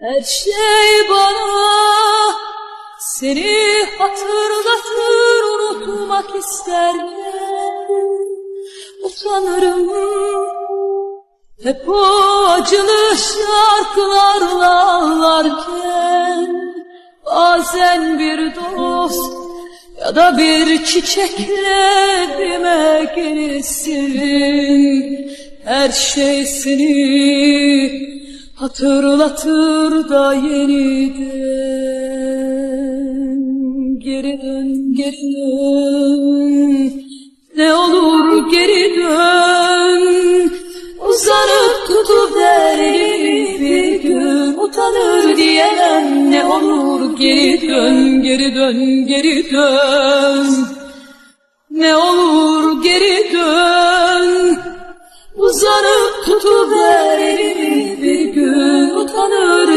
Her şey bana seni hatırlatır unutmak isterken utanırım. Hep o acılı şarkılarla ağlarken bazen bir dost ya da bir çiçekle evime gelirsin her şey seni hatırlatır da yeniden. Geri dön geri dön. Ne olur geri dön. Uzanıp tutuver elimi bir gün. Utanır diyemem ne olur. Geri dön geri dön geri dön. Ne olur geri dön. Uzanıp